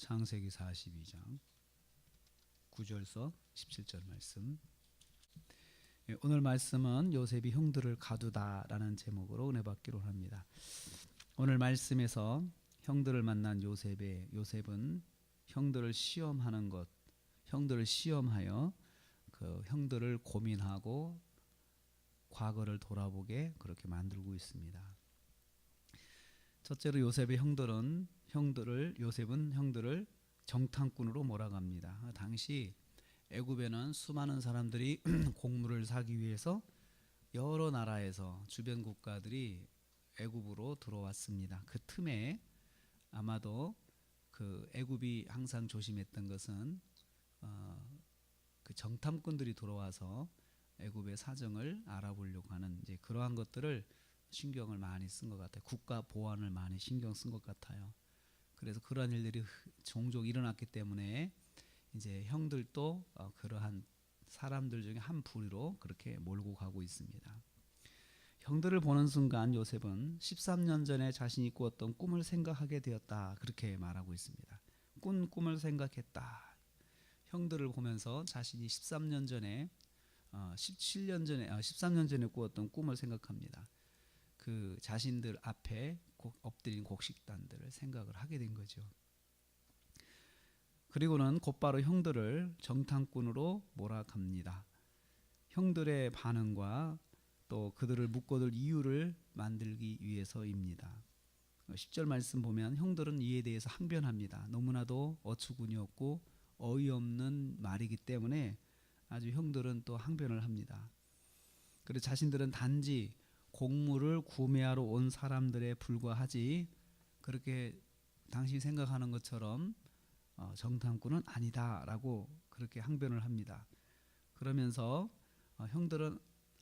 창세기 42장 9절서 17절 말씀. 예, 오늘 말씀은 요셉이 형들을 가두다라는 제목으로 은혜 받기로 합니다. 오늘 말씀에서 형들을 만난 요셉의 요셉은 형들을 시험하는 것, 형들을 시험하여 그 형들을 고민하고 과거를 돌아보게 그렇게 만들고 있습니다. 첫째로 요셉의 형들은 형들을 요셉은 형들을 정탐꾼으로 몰아갑니다. 당시 애굽에는 수많은 사람들이 곡물을 사기 위해서 여러 나라에서 주변 국가들이 애굽으로 들어왔습니다. 그 틈에 아마도 그 애굽이 항상 조심했던 것은 어, 그 정탐꾼들이 들어와서 애굽의 사정을 알아보려고 하는 이제 그러한 것들을 신경을 많이 쓴 것 같아요. 국가 보안을 많이 신경 쓴 것 같아요. 그래서 그러한 일들이 종종 일어났기 때문에 이제 형들도 어, 그러한 사람들 중에 한 부류로 그렇게 몰고 가고 있습니다. 형들을 보는 순간 요셉은 13년 전에 자신이 꾸었던 꿈을 생각하게 되었다. 그렇게 말하고 있습니다. 꾼 꿈을 생각했다. 형들을 보면서 자신이 13년 전에 어, 17년 전에 아, 13년 전에 꾸었던 꿈을 생각합니다. 그 자신들 앞에 곡, 엎드린 곡식단들을 생각을 하게 된 거죠. 그리고는 곧바로 형들을 정탐꾼으로 몰아갑니다. 형들의 반응과 또 그들을 묶어둘 이유를 만들기 위해서입니다. 10절 말씀 보면 형들은 이에 대해서 항변합니다. 너무나도 어처구니 없고 어이없는 말이기 때문에 아주 형들은 또 항변을 합니다. 그리고 자신들은 단지 곡물을 구매하러 온 사람들에 불과하지 그렇게 당신이 생각하는 것처럼 어, 정탐꾼은 아니다라고 그렇게 항변을 합니다. 그러면서 어, 형들은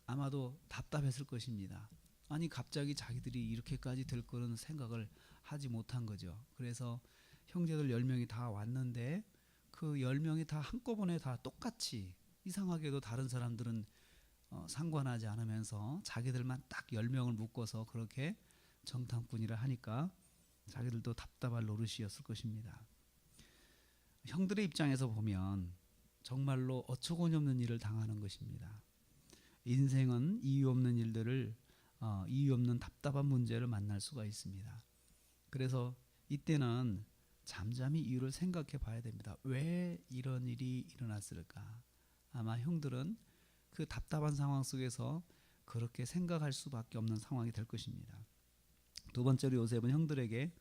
아마도 답답했을 것입니다. 아니 갑자기 자기들이 이렇게까지 될 거는 생각을 하지 못한 거죠. 그래서 형제들 10명이 다 왔는데 그 10명이 다 한꺼번에 다 똑같이 이상하게도 다른 사람들은 어, 상관하지 않으면서 자기들만 딱 10명을 묶어서 그렇게 정탐꾼이라 하니까 자기들도 답답할 노릇이었을 것입니다. 형들의 입장에서 보면 정말로 어처구니 없는 일을 당하는 것입니다. 인생은 이유 없는 일들을 어, 이유 없는 답답한 문제를 만날 수가 있습니다. 그래서 이때는 잠잠히 이유를 생각해 봐야 됩니다. 왜 이런 일이 일어났을까? 아마 형들은 그 답답한 상황 속에서 그렇게 생각할 수밖에 없는 상황이 될 것입니다. 두 번째로 요셉은 형들에게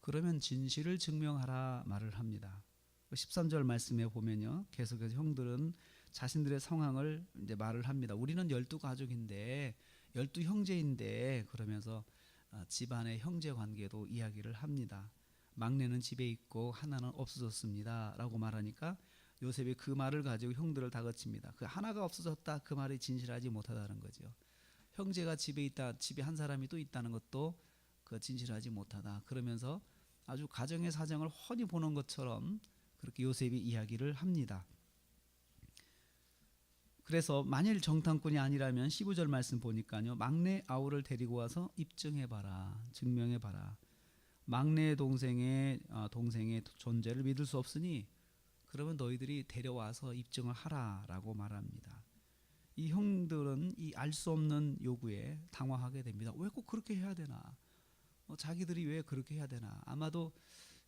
그러면 진실을 증명하라 말을 합니다. 13절 말씀에 보면요. 계속해서 형들은 자신들의 상황을 이제 말을 합니다. 우리는 열두 가족인데 열두 형제인데 그러면서 어, 집안의 형제 관계도 이야기를 합니다. 막내는 집에 있고 하나는 없어졌습니다라고 말하니까 요셉이 그 말을 가지고 형들을 다그칩니다. 그 하나가 없어졌다 그 말이 진실하지 못하다는 거죠. 형제가 집에 있다 집에 한 사람이 또 있다는 것도 그 진실하지 못하다. 그러면서 아주 가정의 사정을 훤히 보는 것처럼 그렇게 요셉이 이야기를 합니다. 그래서 만일 정탐꾼이 아니라면 15절 말씀 보니까요. 막내 아우를 데리고 와서 입증해 봐라. 증명해 봐라. 막내 동생의 어, 동생의 존재를 믿을 수 없으니 그러면 너희들이 데려와서 입증을 하라라고 말합니다. 이 형들은 이 알 수 없는 요구에 당황하게 됩니다. 왜 꼭 그렇게 해야 되나? 어, 자기들이 왜 그렇게 해야 되나? 아마도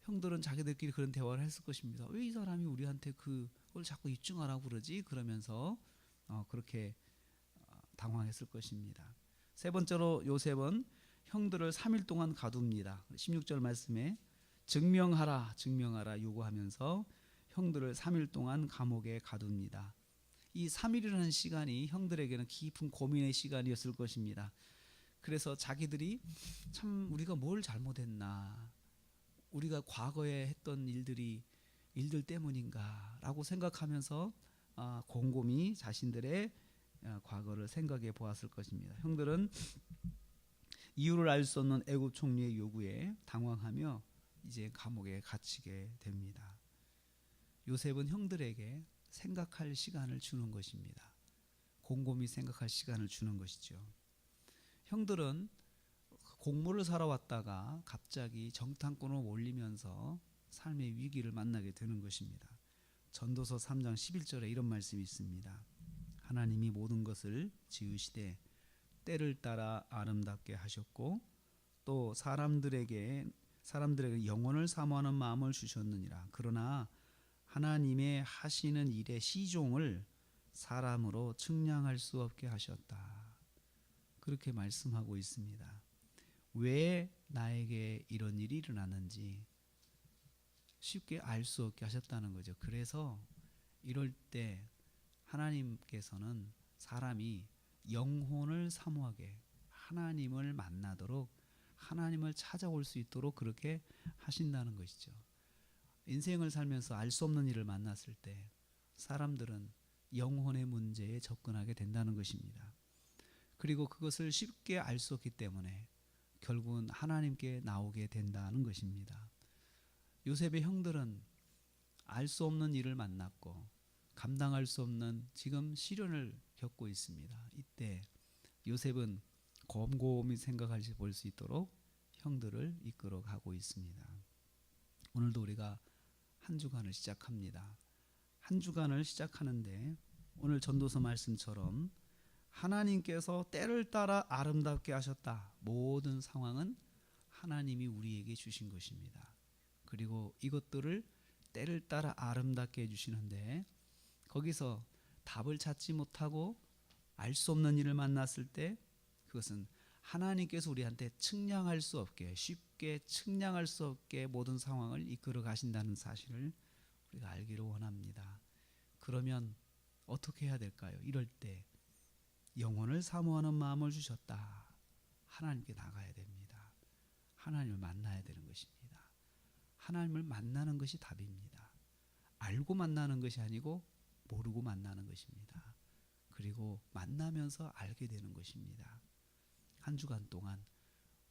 형들은 자기들끼리 그런 대화를 했을 것입니다. 왜 이 사람이 우리한테 그걸 자꾸 입증하라고 그러지? 그러면서 어, 그렇게 어, 당황했을 것입니다. 세 번째로 요셉은 형들을 3일 동안 가둡니다. 16절 말씀에 증명하라, 증명하라 요구하면서 형들을 3일 동안 감옥에 가둡니다. 이 3일이라는 시간이 형들에게는 깊은 고민의 시간이었을 것입니다. 그래서 자기들이 참 우리가 뭘 잘못했나, 우리가 과거에 했던 일들이 일들 때문인가라고 생각하면서 아, 곰곰이 자신들의 아, 과거를 생각해 보았을 것입니다. 형들은 이유를 알 수 없는 애굽 총리의 요구에 당황하며 이제 감옥에 갇히게 됩니다. 요셉은 형들에게 생각할 시간을 주는 것입니다. 곰곰이 생각할 시간을 주는 것이죠. 형들은 곡물을 사러 왔다가 갑자기 정탐꾼을 올리면서 삶의 위기를 만나게 되는 것입니다. 전도서 3장 11절에 이런 말씀이 있습니다. 하나님이 모든 것을 지으시되 때를 따라 아름답게 하셨고 또 사람들에게 사람들에게 영혼을 사모하는 마음을 주셨느니라. 그러나 하나님의 하시는 일의 시종을 사람으로 측량할 수 없게 하셨다. 그렇게 말씀하고 있습니다. 왜 나에게 이런 일이 일어났는지 쉽게 알 수 없게 하셨다는 거죠. 그래서 이럴 때 하나님께서는 사람이 영혼을 사모하게 하나님을 만나도록 하나님을 찾아올 수 있도록 그렇게 하신다는 것이죠. 인생을 살면서 알 수 없는 일을 만났을 때 사람들은 영혼의 문제에 접근하게 된다는 것입니다. 그리고 그것을 쉽게 알 수 없기 때문에 결국은 하나님께 나오게 된다는 것입니다. 요셉의 형들은 알 수 없는 일을 만났고 감당할 수 없는 지금 시련을 겪고 있습니다. 이때 요셉은 곰곰이 생각할지 볼 수 있도록 형들을 이끌어 가고 있습니다. 오늘도 우리가 한 주간을 시작합니다. 한 주간을 시작하는데 오늘 전도서 말씀처럼 하나님께서 때를 따라 아름답게 하셨다. 모든 상황은 하나님이 우리에게 주신 것입니다. 그리고 이것들을 때를 따라 아름답게 해주시는데 거기서 답을 찾지 못하고 알 수 없는 일을 만났을 때 그것은 하나님께서 우리한테 측량할 수 없게 쉽게 측량할 수 없게 모든 상황을 이끌어 가신다는 사실을 우리가 알기를 원합니다. 그러면 어떻게 해야 될까요? 이럴 때 영혼을 사모하는 마음을 주셨다. 하나님께 나가야 됩니다. 하나님을 만나야 되는 것입니다. 하나님을 만나는 것이 답입니다. 알고 만나는 것이 아니고 모르고 만나는 것입니다. 그리고 만나면서 알게 되는 것입니다. 한 주간 동안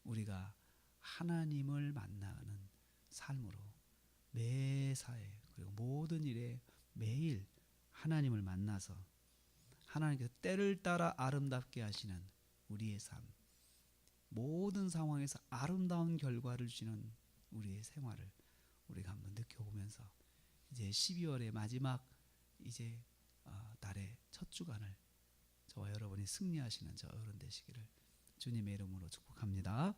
우리가 하나님을 만나는 삶으로 매사에 그리고 모든 일에 매일 하나님을 만나서 하나님께서 때를 따라 아름답게 하시는 우리의 삶 모든 상황에서 아름다운 결과를 주시는 우리의 생활을 우리가 한번 느껴보면서 이제 12월의 마지막 이제 어, 달의 첫 주간을 저와 여러분이 승리하시는 저 어른 되시기를 주님의 이름으로 축복합니다.